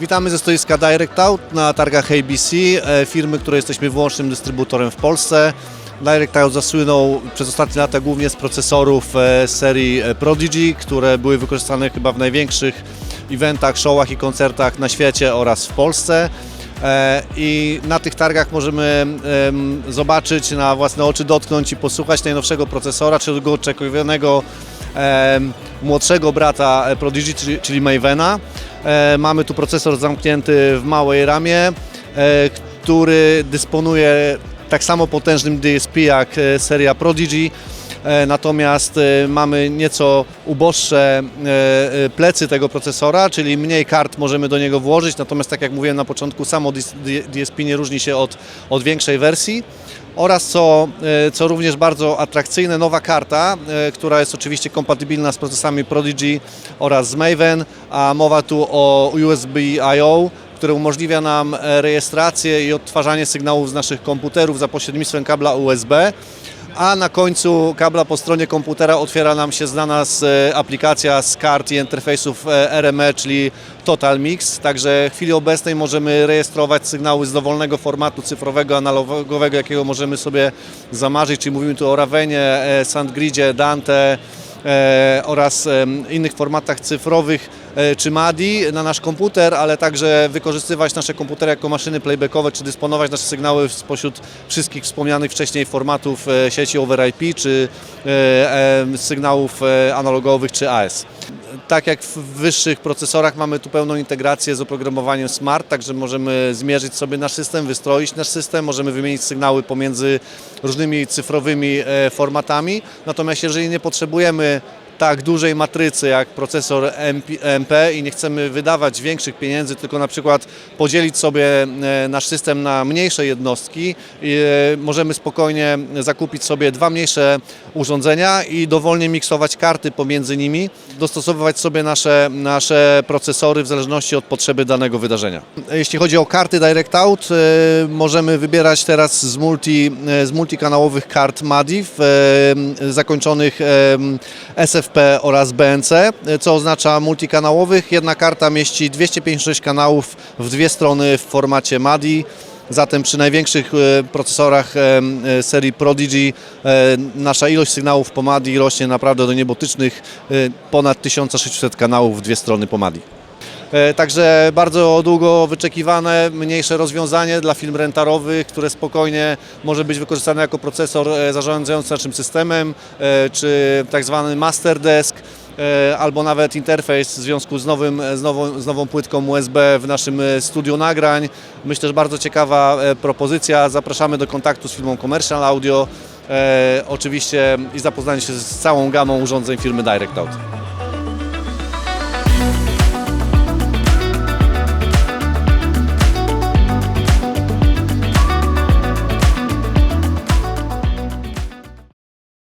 Witamy ze stoiska Direct Out na targach ABC, e, firmy, której jesteśmy wyłącznym dystrybutorem w Polsce. Direct Out zasłynął przez ostatnie lata głównie z procesorów e, serii e, Prodigy, które były wykorzystane chyba w największych eventach, showach i koncertach na świecie oraz w Polsce. E, I na tych targach możemy em, zobaczyć na własne oczy, dotknąć i posłuchać najnowszego procesora, czyli tego oczekiwanego młodszego brata e, Prodigy, czyli, Mavena. E, Mamy tu procesor zamknięty w małej ramie, który dysponuje tak samo potężnym DSP jak seria Prodigy. E, Natomiast e, mamy nieco uboższe e, plecy tego procesora, czyli mniej kart możemy do niego włożyć. Natomiast tak jak mówiłem na początku, samo DSP nie różni się od, od większej wersji. Oraz co, co również bardzo atrakcyjne, nowa karta, która jest oczywiście kompatybilna z procesami Prodigy oraz z Maven, a mowa tu o USB I.O., które umożliwia nam rejestrację i odtwarzanie sygnałów z naszych komputerów za pośrednictwem kabla USB a na końcu kabla po stronie komputera otwiera nam się znana z e, aplikacja z kart i interfejsów e, RME, czyli Total Mix. Także w chwili obecnej możemy rejestrować sygnały z dowolnego formatu cyfrowego, analogowego, jakiego możemy sobie zamarzyć, czyli mówimy tu o Ravenie, e, SandGridzie, Dante, e, oraz innych formatach cyfrowych e, czy MADI na nasz komputer, ale także wykorzystywać nasze komputery jako maszyny playbackowe, czy dysponować nasze sygnały spośród wszystkich wspomnianych wcześniej formatów e, sieci over IP, czy e, sygnałów e, analogowych, czy AS. Tak jak w wyższych procesorach mamy tu pełną integrację z oprogramowaniem Smart, także możemy zmierzyć sobie nasz system, wystroić nasz system, możemy wymienić sygnały pomiędzy różnymi cyfrowymi e, formatami. Natomiast jeżeli nie potrzebujemy tak dużej matrycy jak procesor MP, i nie chcemy wydawać większych pieniędzy, tylko na przykład podzielić sobie e, nasz system na mniejsze jednostki, e, możemy spokojnie zakupić sobie dwa mniejsze urządzenia i dowolnie miksować karty pomiędzy nimi, dostosowywać sobie nasze, nasze procesory w zależności od potrzeby danego wydarzenia. Jeśli chodzi o karty Direct Out, e, możemy wybierać teraz z, multi, z multikanałowych kart MADI w, e, zakończonych e, SFP oraz BNC, co oznacza multikanałowych. Jedna karta mieści 256 kanałów w dwie strony w formacie MADI. Zatem przy największych e, procesorach e, e, serii Prodigy nasza ilość sygnałów po MADI rośnie naprawdę do niebotycznych ponad 1600 kanałów w dwie strony po MADI. E, Także bardzo długo wyczekiwane, mniejsze rozwiązanie dla firm rentarowych, które spokojnie może być wykorzystane jako procesor e, zarządzający naszym systemem, e, czy tak zwany master desk, albo nawet interfejs w związku z, nowym, z, nową, z nową płytką USB w naszym studiu nagrań. Myślę, że bardzo ciekawa propozycja. Zapraszamy do kontaktu z firmą Commercial Audio. E, oczywiście i zapoznanie się z całą gamą urządzeń firmy Direct Out.